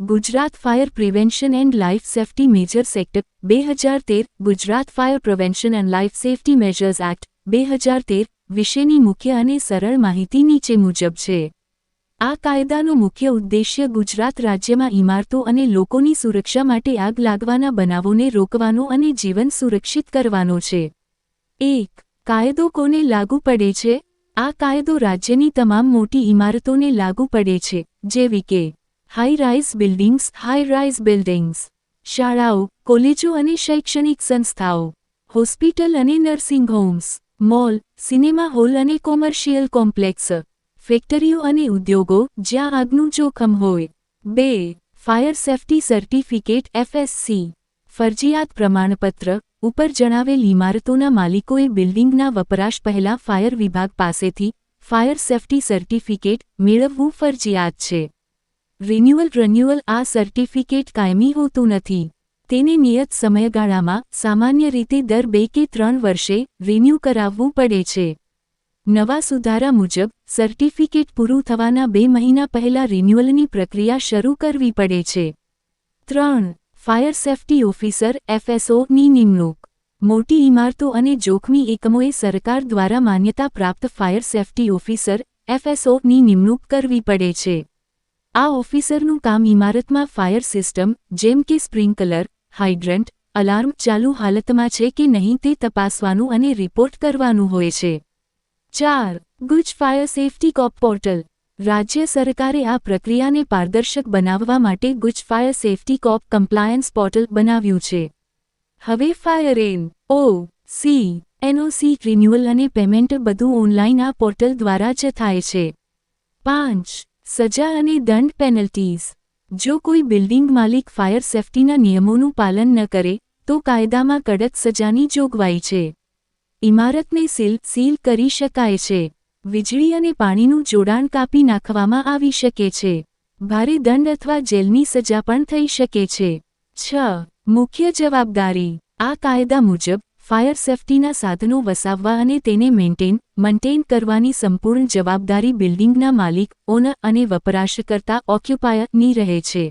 Gujarat fire prevention and life safety major sector, બે હજાર તેર, Gujarat fire prevention and life safety measures act, બે હજાર તેર, વિશેની મુખ્ય અને સરળ માહિતી નીચે મુજબ છે. આ કાયદાનો મુખ્ય ઉદ્દેશ્ય ગુજરાત રાજ્યમાં ઇમારતો અને લોકોની સુરક્ષા માટે આગ લાગવાના બનાવોને રોકવાનો અને જીવન સુરક્ષિત કરવાનો છે. એક, કાયદો કોને લાગુ પડે છે? આ કાયદો રાજ્યની તમામ મોટી ઇમારતોને લાગુ પડે છે, જેવી કે high rise buildings high rise buildings શાળાઓ, કોલેજો અને શૈક્ષણિક સંસ્થાઓ. હોસ્પિટલ અને nursing homes. Mall, cinema hall અને કોમર્શિયલ કોમ્પ્લેક્સ. ફેક્ટરીઓ અને ઉદ્યોગો, જ્યાં આગનું જોખમ હોય. બે, ફાયર સેફ્ટી સર્ટિફિકેટ એફએસસી ફરજિયાત પ્રમાણપત્ર. ઉપર જણાવેલ ઇમારતોના માલિકોએ બિલ્ડિંગના વપરાશ પહેલા ફાયર વિભાગ પાસેથી ફાયર સેફ્ટી સર્ટિફિકેટ મેળવવું ફરજિયાત છે. રિન્યુઅલ રન્યુઅલ આ સર્ટિફિકેટ કાયમી હોતું નથી. તેને નિયત સમયગાળામાં સામાન્ય રીતે દર બે કે ત્રણ વર્ષે રિન્યૂ કરાવવું પડે છે. નવા સુધારા મુજબ સર્ટિફિકેટ પૂરું થવાના બે મહિના પહેલા રિન્યુઅલની પ્રક્રિયા શરૂ કરવી પડે છે. ત્રણ ફાયર સેફ્ટી ઓફિસર એફએસઓની નિમણૂક. મોટી ઇમારતો અને જોખમી એકમોએ સરકાર દ્વારા માન્યતા પ્રાપ્ત ફાયર સેફ્ટી ઓફિસર એફએસઓની નિમણૂક કરવી પડે છે. આ ઓફિસરનું કામ ઇમારતમાં ફાયર સિસ્ટમ, જેમ કે સ્પ્રિંકલર, હાઇડ્રન્ટ, અલાર્મ ચાલુ હાલતમાં છે કે નહીં તે તપાસવાનું અને રિપોર્ટ કરવાનું હોય છે. ચાર, Guj fire safety cop portal. રાજ્ય સરકારે આ પ્રક્રિયાને પારદર્શક બનાવવા માટે Guj fire safety cop compliance portal બનાવ્યું છે. હવે fire N O C NOC renewal અને પેમેન્ટ બધું ઓનલાઇન આ પોર્ટલ દ્વારા જ થાય છે. પાંચ સજા અને દંડ પેનલ્ટીઝ જો કોઈ બિલ્ડિંગ માલિક ફાયર સેફ્ટીના નિયમોનું પાલન ન કરે, તો કાયદામાં કડક સજાની જોગવાઈ છે. ઇમારતને સીલ સીલ કરી શકાય છે. વીજળી અને પાણીનું જોડાણ કાપી નાખવામાં આવી શકે છે. ભારે દંડ અથવા જેલની સજા પણ થઈ શકે છે. છ. મુખ્ય જવાબદારી. આ કાયદા મુજબ ફાયર સેફટીના સાધનો વસાવવા અને તેને મેન્ટેન મેન્ટેન કરવાની સંપૂર્ણ જવાબદારી બિલ્ડિંગના માલિક, ઓનર અને વપરાશકર્તા ઓક્યુપાયરની રહે છે.